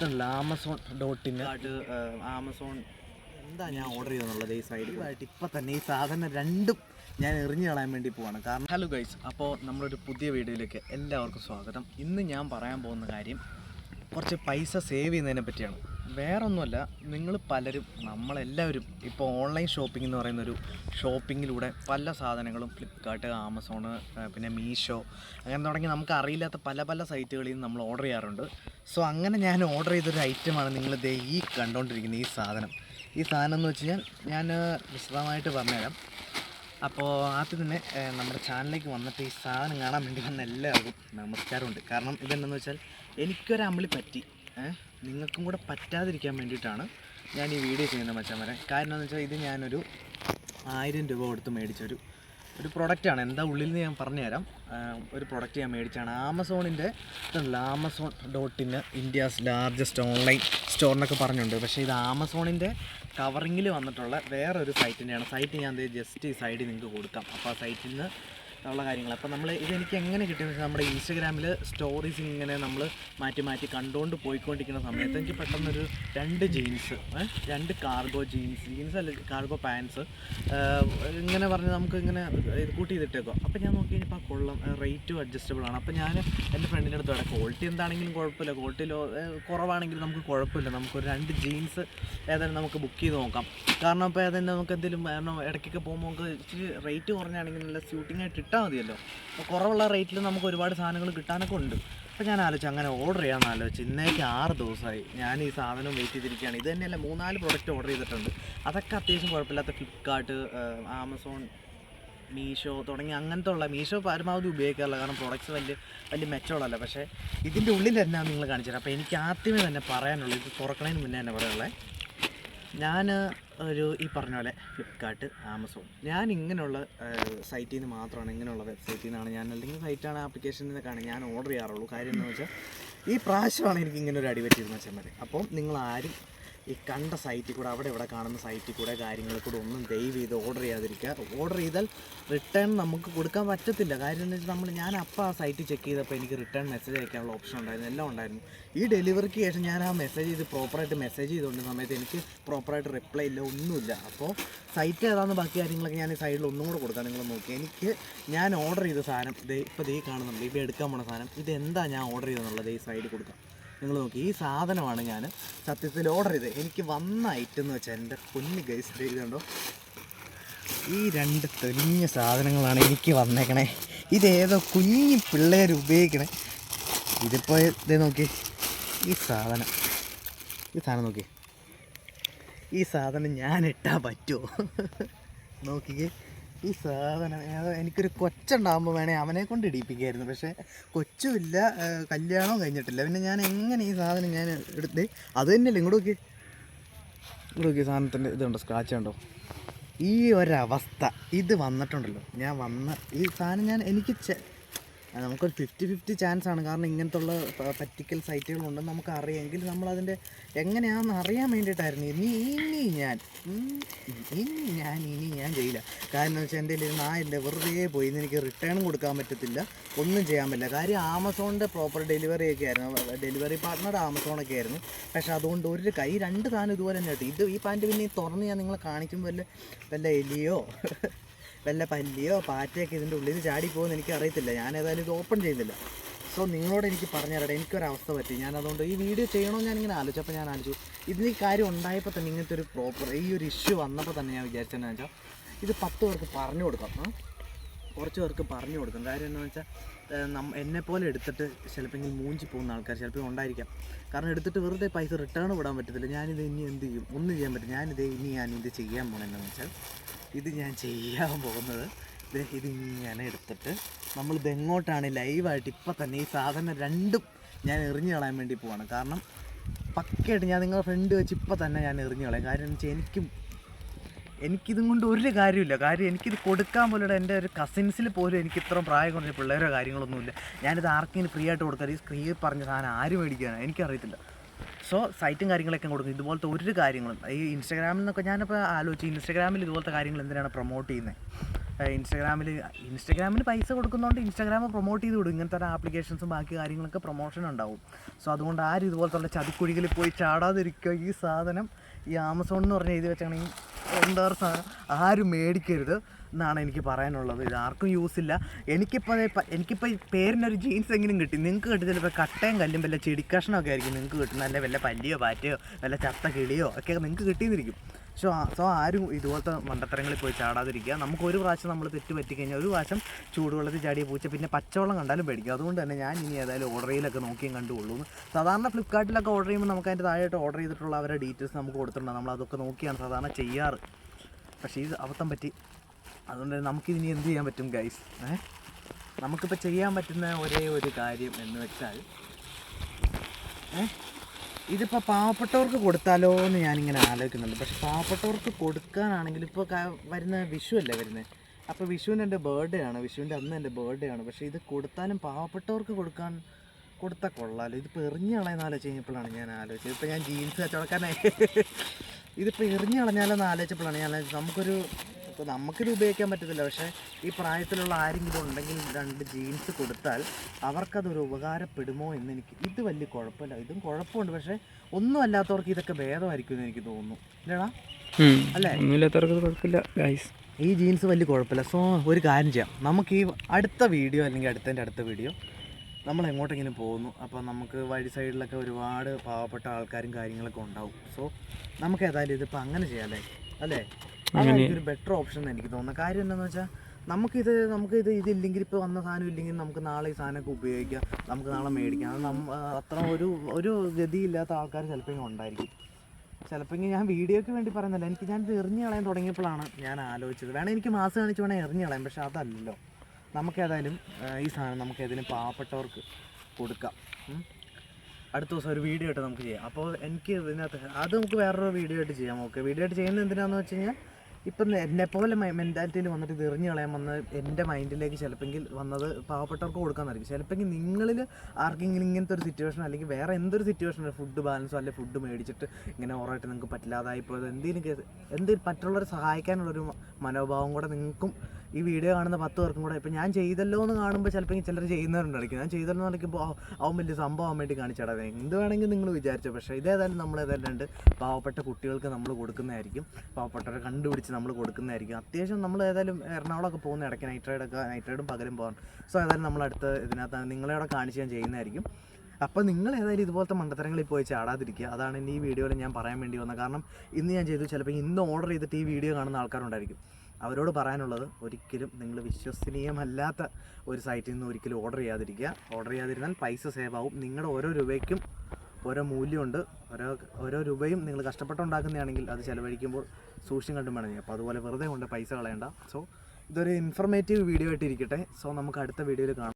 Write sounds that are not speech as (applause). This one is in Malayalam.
ഇതുണ്ടല്ലോ ആമസോൺ ഡോട്ടിന് ആമസോൺ എന്താ ഞാൻ ഓർഡർ ചെയ്തെന്നുള്ളത് ഈ സൈഡിലായിട്ട് ഇപ്പം തന്നെ ഈ സാധനം രണ്ടും ഞാൻ എറിഞ്ഞു കളയാൻ വേണ്ടി പോവാണ്. കാരണം ഹലോ ഗൈസ് അപ്പോൾ നമ്മളൊരു പുതിയ വീഡിയോയിലേക്ക് എല്ലാവർക്കും സ്വാഗതം. ഇന്ന് ഞാൻ പറയാൻ പോകുന്ന കാര്യം കുറച്ച് പൈസ സേവ് ചെയ്യുന്നതിനെ പറ്റിയാണ്. വേറൊന്നുമല്ല നിങ്ങൾ പലരും നമ്മളെല്ലാവരും ഇപ്പോൾ ഓൺലൈൻ ഷോപ്പിംഗ് എന്ന് പറയുന്നൊരു ഷോപ്പിങ്ങിലൂടെ പല സാധനങ്ങളും ഫ്ലിപ്കാർട്ട് ആമസോണ് പിന്നെ മീഷോ അങ്ങനെ തുടങ്ങി നമുക്ക് അറിയില്ലാത്ത പല പല സൈറ്റുകളിൽ നിന്ന് നമ്മൾ ഓർഡർ ചെയ്യാറുണ്ട്. സോ അങ്ങനെ ഞാൻ ഓർഡർ ചെയ്തൊരു ഐറ്റമാണ് നിങ്ങൾ ദേ ഈ കണ്ടുകൊണ്ടിരിക്കുന്ന ഈ സാധനം. ഈ സാധനം എന്ന് വെച്ച് കഴിഞ്ഞാൽ ഞാൻ വിശദമായിട്ട് പറഞ്ഞുതരാം. അപ്പോൾ ആദ്യം തന്നെ നമ്മുടെ ചാനലിലേക്ക് വന്നിട്ട് ഈ സാധനം കാണാൻ വേണ്ടി വന്ന എല്ലാവർക്കും നമസ്കാരമുണ്ട്. കാരണം ഇതെന്താണെന്ന് വെച്ചാൽ എനിക്കൊരു അമ്പിളി പറ്റി ഏഹ്, നിങ്ങൾക്കും കൂടെ പറ്റാതിരിക്കാൻ വേണ്ടിയിട്ടാണ് ഞാൻ ഈ വീഡിയോ ചെയ്യുന്നത് മച്ചാൻ കാരണം എന്ന് വെച്ചാൽ ഇത് ഞാനൊരു ആയിരം രൂപ കൊടുത്ത് മേടിച്ചൊരു ഒരു പ്രൊഡക്റ്റാണ് എന്താ ഉള്ളിൽ നിന്ന് ഞാൻ പറഞ്ഞുതരാം. ഒരു പ്രൊഡക്റ്റ് ഞാൻ മേടിച്ചാണ് ആമസോണിന്റെ ഇതുണ്ടല്ലോ Amazon dot in India's largest online store എന്നൊക്കെ പറഞ്ഞിട്ടുണ്ട് പക്ഷേ ഇത് ആമസോണിന്റെ കവറിങ്ങിൽ വന്നിട്ടുള്ള വേറൊരു സൈറ്റിന്റെയാണ് സൈറ്റ് ഞാൻ ജസ്റ്റ് ഈ സൈഡിൽ നിങ്ങൾക്ക് കൊടുക്കാം. അപ്പോൾ ആ സൈറ്റിൽ നിന്ന് ഉള്ള കാര്യങ്ങൾ. അപ്പോൾ നമ്മൾ ഇതെനിക്ക് എങ്ങനെ കിട്ടിയെന്ന് നമ്മുടെ ഇൻസ്റ്റഗ്രാമിൽ സ്റ്റോറീസ് ഇങ്ങനെ നമ്മൾ മാറ്റി മാറ്റി കണ്ടുകൊണ്ട് പോയിക്കൊണ്ടിരിക്കുന്ന സമയത്ത് എനിക്ക് പെട്ടെന്നൊരു രണ്ട് ജീൻസ് രണ്ട് കാർഗോ ജീൻസ് ജീൻസ് അല്ല കാർഗോ പാൻസ് ഇങ്ങനെ പറഞ്ഞ് നമുക്ക് ഇങ്ങനെ ഇത് കൂട്ടി ചെയ്തിട്ടേക്കോ അപ്പോൾ ഞാൻ നോക്കി കഴിഞ്ഞപ്പോൾ കൊള്ളം റേറ്റും അഡ്ജസ്റ്റബിൾ ആണ്. അപ്പോൾ ഞാൻ എന്റെ ഫ്രണ്ടിന്റെ അടുത്ത് പറയാം ക്വാളിറ്റി എന്താണെങ്കിലും കുഴപ്പമില്ല. ക്വാളിറ്റി കുറവാണെങ്കിലും നമുക്ക് കുഴപ്പമില്ല. നമുക്കൊരു രണ്ട് ജീൻസ് ഏതായാലും നമുക്ക് ബുക്ക് ചെയ്ത് നോക്കാം. കാരണം അപ്പോൾ ഏതായാലും നമുക്ക് എന്തെങ്കിലും കാരണം ഇടയ്ക്കൊക്കെ പോകുമ്പോൾ നമുക്ക് ഇച്ചിരി റേറ്റ് കുറഞ്ഞാണെങ്കിൽ നല്ല സ്യൂട്ടിംഗ് ആയിട്ട് ഇട്ടാൽ മതിയല്ലോ. അപ്പോൾ കുറവുള്ള റേറ്റിൽ നമുക്ക് ഒരുപാട് സാധനങ്ങൾ കിട്ടാനൊക്കെ ഉണ്ട്. അപ്പോൾ ഞാൻ ആലോചിച്ചു അങ്ങനെ ഓർഡർ ചെയ്യാമെന്ന് ആലോചിച്ചു ഇന്നേക്ക് ആറ് ദിവസമായി ഞാൻ ഈ സാധനം വെയിറ്റ് ചെയ്തിരിക്കുകയാണ്. ഇത് തന്നെയല്ല മൂന്നാൽ പ്രൊഡക്റ്റ് ഓർഡർ ചെയ്തിട്ടുണ്ട്. അതൊക്കെ അത്യാവശ്യം കുഴപ്പമില്ലാത്ത ഫ്ലിപ്കാർട്ട് ആമസോൺ മീഷോ തുടങ്ങി അങ്ങനത്തെ ഉള്ള മീഷോ പരമാവധി ഉപയോഗിക്കാറില്ല. കാരണം പ്രൊഡക്റ്റ്സ് വലിയ വലിയ മെച്ചമുള്ളതല്ല പക്ഷേ ഇതിന്റെ ഉള്ളിൽ തന്നെയാണ് നിങ്ങൾ കാണിച്ചത് അപ്പോൾ എനിക്ക് ആദ്യമേ തന്നെ പറയാനുള്ളത് ഇത് തുറക്കണതിന് മുന്നേ തന്നെ പറയാനുള്ളത് ഞാൻ ഒരു ഈ പറഞ്ഞ പോലെ ഫ്ലിപ്കാർട്ട് ആമസോൺ ഞാൻ ഇങ്ങനെയുള്ള സൈറ്റിൽ നിന്ന് മാത്രമാണ് ഇങ്ങനെയുള്ള വെബ്സൈറ്റിൽ നിന്നാണ് ഞാൻ അല്ലെങ്കിൽ സൈറ്റാണ് ആപ്ലിക്കേഷനിൽ നിന്നൊക്കെയാണ് ഞാൻ ഓർഡർ ചെയ്യാറുള്ളൂ. കാര്യം എന്ന് വെച്ചാൽ ഈ പ്രാവശ്യമാണ് എനിക്ക് ഇങ്ങനെ ഒരു അടി വെച്ചാൽ ചെമ്മരെ അപ്പം നിങ്ങൾ ആരും ഈ കണ്ട സൈറ്റിൽ കൂടെ അവിടെ ഇവിടെ കാണുന്ന സൈറ്റിൽ കൂടെ കാര്യങ്ങളിൽ കൂടെ ഒന്നും ദയവ് ചെയ്ത് ഓർഡർ ചെയ്യാതിരിക്കുക. ഓർഡർ ചെയ്താൽ റിട്ടേൺ നമുക്ക് കൊടുക്കാൻ പറ്റത്തില്ല. കാര്യം എന്ന് വെച്ചാൽ നമ്മൾ ഞാൻ അപ്പോൾ ആ സൈറ്റ് ചെക്ക് ചെയ്തപ്പോൾ എനിക്ക് റിട്ടേൺ മെസ്സേജ് അയക്കാനുള്ള ഓപ്ഷൻ ഉണ്ടായിരുന്നു. എല്ലാം ഉണ്ടായിരുന്നു. ഈ ഡെലിവറിക്ക് ശേഷം ഞാൻ ആ മെസ്സേജ് ചെയ്ത് പ്രോപ്പറായിട്ട് മെസ്സേജ് ചെയ്തുകൊണ്ട് സമയത്ത് എനിക്ക് പ്രോപ്പറായിട്ട് റിപ്ലൈ ഇല്ല ഒന്നുമില്ല. അപ്പോൾ സൈറ്റ് ഏതാണെന്ന് ബാക്കി കാര്യങ്ങളൊക്കെ ഞാൻ ഈ സൈഡിൽ ഒന്നും കൂടെ കൊടുക്കാം. നിങ്ങൾ നോക്കി എനിക്ക് ഞാൻ ഓർഡർ ചെയ്ത സാധനം ഇത് ഇപ്പോൾ ദേ കാണുന്നുണ്ട് ഇപ്പോൾ എടുക്കാൻ പോണ സാധനം ഇതെന്താ ഞാൻ ഓർഡർ ചെയ്തെന്നുള്ളത് ഈ സൈഡിൽ കൊടുക്കാം. നിങ്ങൾ നോക്കി ഈ സാധനമാണ് ഞാൻ സത്യത്തിൽ ഓർഡർ ചെയ്തത്. എനിക്ക് വന്ന ഐറ്റം എന്ന് വെച്ചാൽ എന്റെ കുഞ്ഞ് ഗൈസ് ചെയ്തുണ്ടോ ഈ രണ്ട് തെളിഞ്ഞ സാധനങ്ങളാണ് എനിക്ക് വന്നേക്കണേ. ഇതേതോ കുഞ്ഞു പിള്ളേർ ഉപയോഗിക്കണേ. ഇതിപ്പോൾ ഇതേ നോക്കി ഈ സാധനം. ഈ സാധനം നോക്കി. ഈ സാധനം ഞാൻ ഇട്ടാൽ പറ്റുമോ നോക്കിക്കേ. ഈ സാധനം എനിക്കൊരു കൊച്ചുണ്ടാകുമ്പോൾ വേണേൽ അവനെ കൊണ്ട് ഇടിപ്പിക്കായിരുന്നു. പക്ഷേ കൊച്ചുമില്ല കല്യാണവും കഴിഞ്ഞിട്ടില്ല. പിന്നെ ഞാൻ എങ്ങനെ ഈ സാധനം ഞാൻ എടുത്ത് അത് തന്നെയല്ലേ ഇങ്ങോട്ട് നോക്കി ഇങ്ങോട്ട് നോക്കി സാധനത്തിന്റെ ഇതുണ്ടോ സ്ക്രാച്ച് ഉണ്ടോ ഈ ഒരവസ്ഥ ഇത് വന്നിട്ടുണ്ടല്ലോ. ഞാൻ വന്ന ഈ സാധനം ഞാൻ എനിക്ക് നമുക്കൊരു ഫിഫ്റ്റി ഫിഫ്റ്റി ചാൻസ് ആണ്. കാരണം ഇങ്ങനത്തെ ഉള്ള പറ്റിക്കൽ സൈറ്റുകളുണ്ടെന്ന് നമുക്ക് അറിയാമെങ്കിൽ നമ്മളതിന്റെ എങ്ങനെയാണെന്ന് അറിയാൻ വേണ്ടിയിട്ടായിരുന്നു. ഇനി ഇനി ഞാൻ ഇനി ഞാൻ ഇനി ഞാൻ ചെയ്യില്ല. കാരണം എന്ന് വെച്ചാൽ എന്റെ നായില്ല വെറുതെ പോയി എനിക്ക് റിട്ടേണും കൊടുക്കാൻ പറ്റത്തില്ല. ഒന്നും ചെയ്യാൻ പറ്റില്ല. കാര്യം ആമസോണിന്റെ പ്രോപ്പർ ഡെലിവറി ഒക്കെ ആയിരുന്നു. ഡെലിവറി പാർട്ട്ണർ ആമസോണൊക്കെ ആയിരുന്നു. പക്ഷേ അതുകൊണ്ട് ഒരു കൈ രണ്ട് സാധനം ഇതുപോലെ തന്നെ കിട്ടും ഇത് ഈ പാന്റ് പിന്നെ തുറന്ന് ഞാൻ നിങ്ങളെ കാണിക്കുമ്പോൾ വല്ല വല്ല എലിയോ? വല്ല പല്ലിയോ പാറ്റയൊക്കെ ഇതിന്റെ ഉള്ളിൽ ചാടി പോകുമെന്ന് എനിക്ക് അറിയത്തില്ല ഞാൻ ഏതായാലും ഇത് ഓപ്പൺ ചെയ്യുന്നില്ല. സോ നിങ്ങളോട് എനിക്ക് പറഞ്ഞു എനിക്കൊരവസ്ഥ പറ്റി. ഞാൻ അതുകൊണ്ട് ഈ വീഡിയോ ചെയ്യണമെന്ന് ഞാനിങ്ങനെ ആലോചിച്ചു അപ്പോൾ ഞാൻ ആലോചിച്ചു. ഇതിന് ഈ കാര്യം ഉണ്ടായപ്പോൾ തന്നെ ഇങ്ങനത്തെ ഒരു പ്രോപ്പർ ഈ ഒരു ഇഷ്യൂ വന്നപ്പോൾ തന്നെ ഞാൻ വിചാരിച്ചതെന്ന് വെച്ചാൽ ഇത് പത്ത് പേർക്ക് പറഞ്ഞു കൊടുക്കാം. കുറച്ച് പേർക്ക് പറഞ്ഞു കൊടുക്കാം. കാര്യം എന്താണെന്ന് വെച്ചാൽ എന്നെ പോലെ എടുത്തിട്ട് ചിലപ്പോൾ മൂഞ്ചി പോകുന്ന ആൾക്കാർ ചിലപ്പോൾ ഉണ്ടായിരിക്കാം. കാരണം എടുത്തിട്ട് വെറുതെ പൈസ റിട്ടേൺ വിടാൻ പറ്റത്തില്ല. ഞാനിത് ഇനി എന്ത് ചെയ്യും? ഒന്നും ചെയ്യാൻ പറ്റും ഞാനിത് ഇനി ഞാൻ ഇത് ചെയ്യാൻ പോകണമെന്ന് വെച്ചാൽ ഇത് ഞാൻ ചെയ്യാൻ പോകുന്നത് ഇത് ഞാൻ എടുത്തിട്ട് നമ്മളിത് എങ്ങോട്ടാണ് ലൈവായിട്ട് ഇപ്പം തന്നെ ഈ സാധനം രണ്ടും ഞാൻ എറിഞ്ഞു കളയാൻ വേണ്ടി പോവാണ്. കാരണം പക്കയായിട്ട് ഞാൻ നിങ്ങളുടെ ഫ്രണ്ട് വെച്ച് ഇപ്പം തന്നെ ഞാൻ എറിഞ്ഞു കളയാം. കാരണം എന്ന് വെച്ചാൽ എനിക്കും എനിക്കിതും കൊണ്ട് ഒരു കാര്യമില്ല. കാര്യം എനിക്കിത് കൊടുക്കാൻ പോലും എന്റെ ഒരു കസിൻസിൽ പോലും എനിക്ക് ഇത്ര പ്രായം കുറഞ്ഞ പിള്ളേരോ കാര്യങ്ങളൊന്നുമില്ല. ഞാനിത് ആർക്കെങ്കിലും ഫ്രീ ആയിട്ട് കൊടുക്കാം ഈ സ്ക്രീ പറഞ്ഞ സാധനം ആര് മേടിക്കാനാണ് എനിക്കറിയത്തില്ല. സോ സൈറ്റും കാര്യങ്ങളൊക്കെ കൊടുക്കും. ഇതുപോലത്തെ ഒരു കാര്യങ്ങളും. ഈ ഇൻസ്റ്റാഗ്രാമിൽ നിന്നൊക്കെ ഞാനിപ്പോൾ ആലോചിച്ച് ഇൻസ്റ്റാഗ്രാമിൽ ഇതുപോലത്തെ കാര്യങ്ങൾ എന്തിനാണ് പ്രൊമോട്ട് ചെയ്യുന്നത് ഇൻസ്റ്റാഗ്രാമിൽ ഇൻസ്റ്റാഗ്രാമിൽ പൈസ കൊടുക്കുന്നതുകൊണ്ട് ഇൻസ്റ്റാഗ്രാം പ്രൊമോട്ട് ചെയ്ത് വിടും. ഇങ്ങനത്തെ ആപ്ലിക്കേഷൻസും ബാക്കി കാര്യങ്ങളൊക്കെ പ്രൊമോഷൻ ഉണ്ടാവും. സോ അതുകൊണ്ട് ആരും ഇതുപോലത്തെ ചതിക്കുഴികളിൽ പോയി ചാടാതിരിക്കുക ഈ സാധനം? ഈ ആമസോൺ എന്ന് പറഞ്ഞ് എഴുതി വെച്ചാണെങ്കിൽ എന്താ പറയുക ആരും മേടിക്കരുത് എന്നാണ് എനിക്ക് പറയാനുള്ളത്. ഇത് ആർക്കും യൂസ് ഇല്ല. എനിക്കിപ്പോൾ എനിക്കിപ്പോൾ പേരിനൊരു ജീൻസ് എങ്കിലും കിട്ടി. നിങ്ങൾക്ക് കിട്ടി ചിലപ്പോൾ കട്ടയും കല്ലും വല്ല ചെടിക്കഷ്ണമൊക്കെ ആയിരിക്കും നിങ്ങൾക്ക് കിട്ടുന്ന അല്ലെ വല്ല പല്ലിയോ പാറ്റയോ വല്ല ചത്ത കിളിയോ ഒക്കെ നിങ്ങൾക്ക് കിട്ടിയെന്നിരിക്കും സോ സോ ആരും ഇതുപോലത്തെ മണ്ടത്തരങ്ങളിൽ പോയി ചാടാതിരിക്കുക. നമുക്ക് ഒരു പ്രാവശ്യം നമ്മൾ തെറ്റ് പറ്റിക്കഴിഞ്ഞാൽ ഒരു പ്രാവശ്യം ചൂടുവെള്ളത്തിൽ ചാടിയ പൂച്ച പിന്നെ പച്ചവെള്ളം കണ്ടാലും പേടിക്കും. അതുകൊണ്ട് തന്നെ ഞാൻ ഇനി ഏതായാലും ഓർഡർ ചെയ്യലൊക്കെ നോക്കിയും കണ്ടുകൊള്ളൂ സാധാരണ ഫ്ലിപ്കാർട്ടിലൊക്കെ ഓർഡർ ചെയ്യുമ്പോൾ നമുക്ക് അതിന്റെ താഴെയായിട്ട് ഓർഡർ ചെയ്തിട്ടുള്ള അവരുടെ ഡീറ്റെയിൽസ് നമുക്ക് കൊടുത്തിട്ടുണ്ട്. നമ്മൾ അതൊക്കെ നോക്കിയാണ് സാധാരണ ചെയ്യാറ്. പക്ഷേ ഇത് അബദ്ധം പറ്റി. അതുകൊണ്ട് നമുക്കിനി എന്ത് ചെയ്യാൻ പറ്റും ഗൈസ് ഏ? നമുക്കിപ്പോൾ ചെയ്യാൻ പറ്റുന്ന ഒരേ ഒരു കാര്യം എന്ന് വെച്ചാൽ ഏ? ഇതിപ്പോൾ പാവപ്പെട്ടവർക്ക് കൊടുത്താലോ എന്ന് ഞാനിങ്ങനെ ആലോചിക്കുന്നുണ്ട്. പക്ഷെ പാവപ്പെട്ടവർക്ക് കൊടുക്കാനാണെങ്കിൽ ഇപ്പോൾ വരുന്ന വിഷു അല്ലേ വരുന്നത് അപ്പോൾ വിഷുവിന് എന്റെ ബർത്ത്ഡേ ആണ്. വിഷുവിന്റെ അന്ന് എന്റെ ബർത്ത്ഡേ ആണ്. പക്ഷേ ഇത് കൊടുത്താലും പാവപ്പെട്ടവർക്ക് കൊടുക്കാൻ കൊടുത്താൽ കൊള്ളാമല്ലോ ഇതിപ്പോൾ എറിഞ്ഞ് കളയുന്ന ആലോചിച്ച് കഴിഞ്ഞപ്പോഴാണ് ഞാൻ ആലോചിച്ചത്. ഇപ്പോൾ ഞാൻ ജീൻസ് കച്ചവടക്കാരനായി. (laughs) ഇതിപ്പോൾ എറിഞ്ഞ് കളഞ്ഞാലെന്ന് ആലോചിച്ചപ്പോഴാണ് ഞാൻ. നമുക്കൊരു ഇപ്പോൾ നമുക്കിത് ഉപയോഗിക്കാൻ പറ്റത്തില്ല. പക്ഷേ ഈ പ്രായത്തിലുള്ള ആരെങ്കിലും ഉണ്ടെങ്കിൽ രണ്ട് ജീൻസ് കൊടുത്താൽ അവർക്കതൊരു ഉപകാരപ്പെടുമോ എന്ന് എനിക്ക് ഇത് വലിയ കുഴപ്പമില്ല. ഇതും കുഴപ്പമുണ്ട്. പക്ഷേ ഒന്നും അല്ലാത്തവർക്ക് ഇതൊക്കെ ഭേദമായിരിക്കും എന്ന് എനിക്ക് തോന്നുന്നു. ഇല്ലടാ? അല്ലേ? ഒന്നുമില്ലാത്തവർക്ക് ഇത് കുഴപ്പമില്ല ഗൈസ് ഈ ജീൻസ് വലിയ കുഴപ്പമില്ല. സോ ഒരു കാര്യം ചെയ്യാം. നമുക്ക് ഈ അടുത്ത വീഡിയോ അല്ലെങ്കിൽ അടുത്തതിന്റെ അടുത്ത വീഡിയോ നമ്മൾ എങ്ങോട്ടെങ്കിലും പോകുന്നു. അപ്പോൾ നമുക്ക് വഴി സൈഡിലൊക്കെ ഒരുപാട് പാവപ്പെട്ട ആൾക്കാരും കാര്യങ്ങളൊക്കെ ഉണ്ടാവും. സോ നമുക്ക് ഏതായാലും ഇതിപ്പോൾ അങ്ങനെ ചെയ്യാമല്ലേ അല്ലേ? ഒരു ബെറ്റർ ഓപ്ഷൻ എന്ന് എനിക്ക് തോന്നുന്നത് കാര്യം എന്താണെന്ന് വെച്ചാൽ നമുക്കിത് ഇത് ഇതില്ലെങ്കിൽ ഇപ്പോൾ വന്ന സാധനം ഇല്ലെങ്കിൽ നമുക്ക് നാളെ ഈ സാധനമൊക്കെ ഉപയോഗിക്കാം. നമുക്ക് നാളെ മേടിക്കാം. അത് നമ്മ അത്ര ഒരു ഒരു ഗതിയില്ലാത്ത ആൾക്കാർ ചിലപ്പോൾ ഉണ്ടായിരിക്കും. ചിലപ്പോൾ ഞാൻ വീഡിയോയ്ക്ക് വേണ്ടി പറയുന്നില്ല എനിക്ക് ഞാൻ ഇത് എറിഞ്ഞ് കളയാൻ തുടങ്ങിയപ്പോഴാണ് ഞാൻ ആലോചിച്ചത്. വേണേൽ എനിക്ക് മാസം കാണിച്ച് വേണേൽ എറിഞ്ഞ് കളയാം. പക്ഷെ അതല്ലല്ലോ. നമുക്കേതായാലും ഈ സാധനം നമുക്ക് ഏതെങ്കിലും പാവപ്പെട്ടവർക്ക് കൊടുക്കാം. അടുത്ത ദിവസം ഒരു വീഡിയോ ആയിട്ട് നമുക്ക് ചെയ്യാം. അപ്പോൾ എനിക്ക് ഇതിനകത്ത് അത് നമുക്ക് വേറൊരു വീഡിയോ ആയിട്ട് ചെയ്യാം. ഓക്കെ. വീഡിയോ ആയിട്ട് ചെയ്യുന്നത് എന്തിനാണെന്ന് വെച്ച് കഴിഞ്ഞാൽ ഇപ്പം എന്നെ പോലെ മെന്റാലിറ്റിയിൽ വന്നിട്ട് ഇത് കളയാൻ വന്ന എന്റെ മൈൻഡിലേക്ക് ചിലപ്പോൾ വന്നത് പാവപ്പെട്ടവർക്ക് കൊടുക്കാമെന്നായിരിക്കും ചിലപ്പോൾ നിങ്ങളിൽ ആർക്കെങ്കിലും ഇങ്ങനത്തെ ഒരു സിറ്റുവേഷൻ അല്ലെങ്കിൽ വേറെ എന്തൊരു സിറ്റുവേഷൻ ഫുഡ് ബാലൻസോ അല്ലെങ്കിൽ ഫുഡ് മേടിച്ചിട്ട് ഇങ്ങനെ ഓറായിട്ട് നിങ്ങൾക്ക് പറ്റില്ലാതായി പോയത് എന്തെങ്കിലും എന്തെങ്കിലും മറ്റുള്ളവരെ സഹായിക്കാനുള്ളൊരു മനോഭാവം കൂടെ നിങ്ങൾക്കും ഈ വീഡിയോ കാണുന്ന പത്ത് പേർക്കും കൂടെ ഇപ്പം ഞാൻ ചെയ്തല്ലോ എന്ന് കാണുമ്പോൾ ചിലപ്പോൾ ചിലർ ചെയ്യുന്നവരുണ്ടായിരിക്കും. ഞാൻ ചെയ്തല്ലോ എന്ന് പറയുമ്പോൾ അവൻ വലിയ സംഭവം വേണ്ടി കാണിച്ചടാ എന്ത് വേണമെങ്കിൽ നിങ്ങൾ വിചാരിച്ചു. പക്ഷേ ഇതേതായാലും നമ്മൾ ഏതായാലും പാവപ്പെട്ട കുട്ടികൾക്ക് നമ്മൾ കൊടുക്കുന്നതായിരിക്കും. പാവപ്പെട്ടവരെ കണ്ടുപിടിച്ച് നമ്മൾ കൊടുക്കുന്നതായിരിക്കും. അത്യാവശ്യം നമ്മൾ ഏതായാലും എറണാകുളമൊക്കെ പോകുന്ന ഇടയ്ക്ക് നൈറ്റ് റൈഡൊക്കെ നൈറ്റ് റൈഡും പകലും പോകാൻ. സോ ഏതായാലും നമ്മൾ അടുത്ത് ഇതിനകത്ത് നിങ്ങളെ അവിടെ കാണിച്ച് ഞാൻ ചെയ്യുന്നതായിരിക്കും. അപ്പോൾ നിങ്ങൾ ഏതായാലും ഇതുപോലത്തെ മണ്ടത്തരങ്ങളിൽ പോയി ചാടാതിരിക്കുക. അതാണ് ഇന്ന് ഈ വീഡിയോയിൽ ഞാൻ പറയാൻ വേണ്ടി വന്നത്. കാരണം ഇന്ന് ഞാൻ ചെയ്തു ചിലപ്പോൾ ഇന്ന് ഓർഡർ ചെയ്തിട്ട് ഈ വീഡിയോ കാണുന്ന ആൾക്കാരുണ്ടായിരിക്കും. അവരോട് പറയാനുള്ളത് ഒരിക്കലും നിങ്ങൾ വിശ്വസനീയമല്ലാത്ത ഒരു സൈറ്റിൽ നിന്ന് ഒരിക്കലും ഓർഡർ ചെയ്യാതിരിക്കുക. ഓർഡർ ചെയ്യാതിരുന്നാൽ പൈസ സേവ് ആവും. നിങ്ങളുടെ ഓരോ രൂപയ്ക്കും ഓരോ മൂല്യമുണ്ട്. ഓരോ ഓരോ രൂപയും നിങ്ങൾ കഷ്ടപ്പെട്ടുണ്ടാക്കുന്നതാണെങ്കിൽ അത് ചിലവഴിക്കുമ്പോൾ സൂക്ഷ്യം കണ്ടും വേണം. അപ്പോൾ അതുപോലെ വെറുതെ കൊണ്ട് പൈസ കളയണ്ട. സോ ഇതൊരു ഇൻഫർമേറ്റീവ് വീഡിയോ ആയിട്ട് ഇരിക്കട്ടെ. സോ നമുക്ക് അടുത്ത വീഡിയോയിൽ കാണാം.